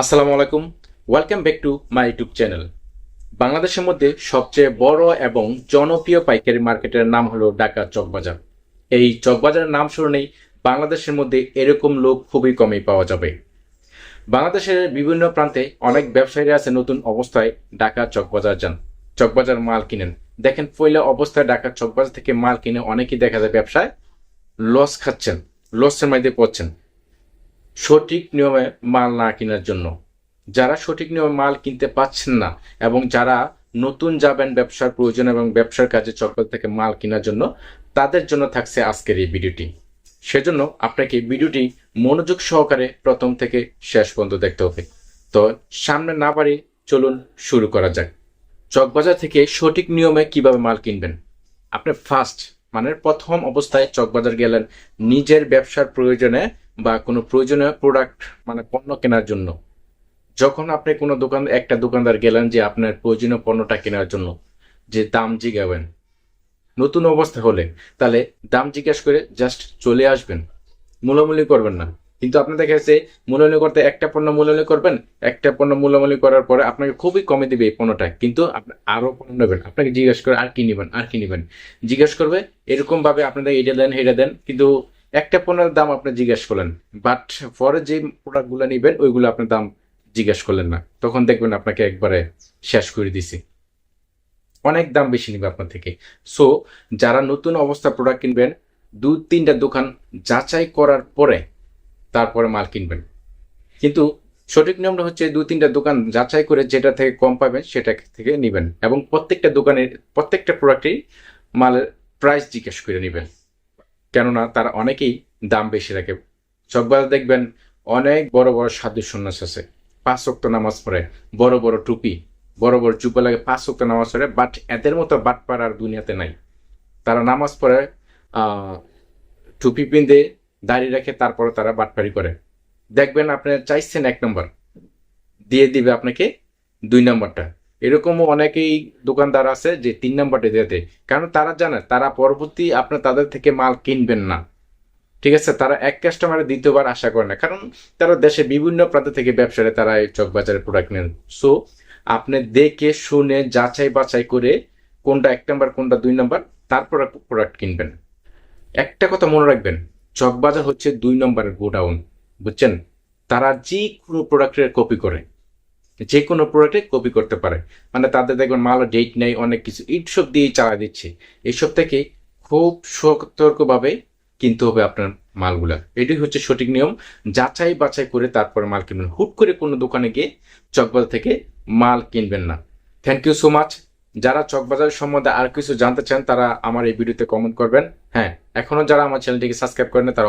আসসালামু আলাইকুম। Welcome back to my YouTube channel বাংলাদেশের মধ্যে সবচেয়ে বড় এবং জনপ্রিয় পাইকারি মার্কেটের নাম হলো ঢাকা চকবাজার। এই চকবাজারের নাম শুনেই বাংলাদেশের মধ্যে এরকম লোক খুবই কমই পাওয়া যাবে। বাংলাদেশের বিভিন্ন প্রান্তে অনেক ব্যবসায়ীরা আছে নতুন অবস্থায় ঢাকা চকবাজার যান। চকবাজার মাল কিনেন। দেখেন পয়লা অবস্থায় ঢাকা চকবাজার থেকে মাল কিনে অনেকেই দেখা যায় ব্যবসায় লস খাচ্ছেন, লসের মধ্যে পড়ছেন। সঠিক নিয়মে মাল না কেনার জন্য। যারা সঠিক নিয়মে মাল কিনতে পাচ্ছেন না এবং যারা নতুন যাবেন ব্যবসার প্রয়োজন এবং ব্যবসার কাজে চক্র থেকে মাল কেনার জন্য, তাদের জন্য থাকছে আজকের এই ভিডিওটি। সেজন্য আপনাকে ভিডিওটি মনোযোগ সহকারে প্রথম থেকে শেষ পর্যন্ত দেখতে হবে। তো সামনে না বাড়ি চলুন শুরু করা যাক। চকবাজার থেকে সঠিক নিয়মে কীভাবে মাল কিনবেন? আপনি ফার্স্ট মানে প্রথম অবস্থায় চকবাজার গেলেন নিজের ব্যবসার প্রয়োজনে বা কোনো প্রয়োজনীয় প্রোডাক্ট মানে পণ্য কেনার জন্য। যখন আপনি কোনো দোকান, একটা দোকানদার গেলেন যে আপনার প্রয়োজনীয় পণ্যটা কেনার জন্য, যে দাম জিগাবেন। নতুন অবস্থা হলে তাহলে দাম জিজ্ঞাসা করে জাস্ট চলে আসবেন। মূলামূলি করবেন না। কিন্তু আপনি দেখা যাচ্ছে মূল্যায়ন করতে একটা পণ্য মূল্যায়ন করবেন, একটা পণ্য মূল্যামূল্য করার পরে আপনাকে খুবই কমে দিবে এই পণ্যটা। কিন্তু আপনি, আরও পণ্য নেবেন। আপনাকে জিজ্ঞেস করে আর কি নেবেন, আর কি নেবেন। জিজ্ঞেস করবে এরকম ভাবে আপনাদের এটা দেন এটা দেন, কিন্তু একটা পণ্যের দাম আপনি জিজ্ঞেস করলেন। বাট পরে যে প্রোডাক্টগুলো নেবেন, ওইগুলো আপনার দাম জিজ্ঞেস করলেন না। তখন দেখবেন আপনাকে একবারে শেষ করে দিছি। অনেক দাম বেশি নেবে আপনার থেকে। সো যারা নতুন অবস্থা প্রোডাক্ট কিনবেন দু তিনটা দোকান যাচাই করার পরে তারপরে মাল কিনবেন। কিন্তু সঠিক নিয়মটা হচ্ছে দু তিনটা দোকান যাচাই করে যেটা থেকে কম পাবেন সেটা থেকে নেবেন এবং প্রত্যেকটা দোকানের প্রত্যেকটা প্রোডাক্টেই মালের প্রাইস জিজ্ঞেস করে নেবেন। কেননা তারা অনেকেই দাম বেশি রাখে। চকবাজার দেখবেন অনেক বড় বড় সাধু সন্ন্যাস আছে। পাঁচ ওয়াক্ত নামাজ পড়ে, বড় বড় টুপি, বড় বড় চুপা লাগে, পাঁচ ওয়াক্ত নামাজ পড়ে বাট এদের মতো বাটপার আর দুনিয়াতে নাই। তারা নামাজ পড়ে টুপি পিঁধে দাড়ি রেখে তারপরে তারা বাটপারি করে। দেখবেন আপনি চাইছেন এক নম্বর। দিয়ে দিবে আপনাকে দুই নম্বরটা। এরকমও অনেকেই দোকানদার আছে যে তিন নম্বরটা দিয়ে দেয়। কারণ তারা জানে, তারা পরবর্তী আপনি তাদের থেকে মাল কিনবেন না। ঠিক আছে? তারা এক কাস্টমারে দ্বিতীয়বার আশা করে না। কারণ তারা দেশে বিভিন্ন প্রান্ত থেকে ব্যবসারে তারা এই চক বাজারে প্রোডাক্ট নেন। সো আপনি দেখে, শুনে, যাচাই বাছাই করে কোনটা এক নম্বর, কোনটা দুই নম্বর, তারপর প্রোডাক্ট কিনবেন। একটা কথা মনে রাখবেন চকবাজার হচ্ছে দুই নম্বরের গোডাউন, বুঝছেন? তারা যে কোনো প্রোডাক্টের কপি করে, যে কোনো প্রোডাক্টে কপি করতে পারে। মানে তাদের দেখবেন মাল ডেট নেই, অনেক কিছু এইসব দিয়েই চালা দিচ্ছে। এইসব থেকে খুব সতর্কভাবে কিনতে হবে আপনার মালগুলা। এটাই হচ্ছে সঠিক নিয়ম। যাচাই বাছাই করে তারপরে মাল কিনবেন। হুট করে কোনো দোকানে গিয়ে চকবাজার থেকে মাল কিনবেন না। থ্যাংক ইউ সো মাচ যারা চকবাজার সম্বন্ধে আর কিছু জানতে চান, তারা আমার এই ভিডিওতে কমেন্ট করবেন। হ্যাঁ। এখনও যারা আমার চ্যানেলটিকে সাবস্ক্রাইব করেন তারা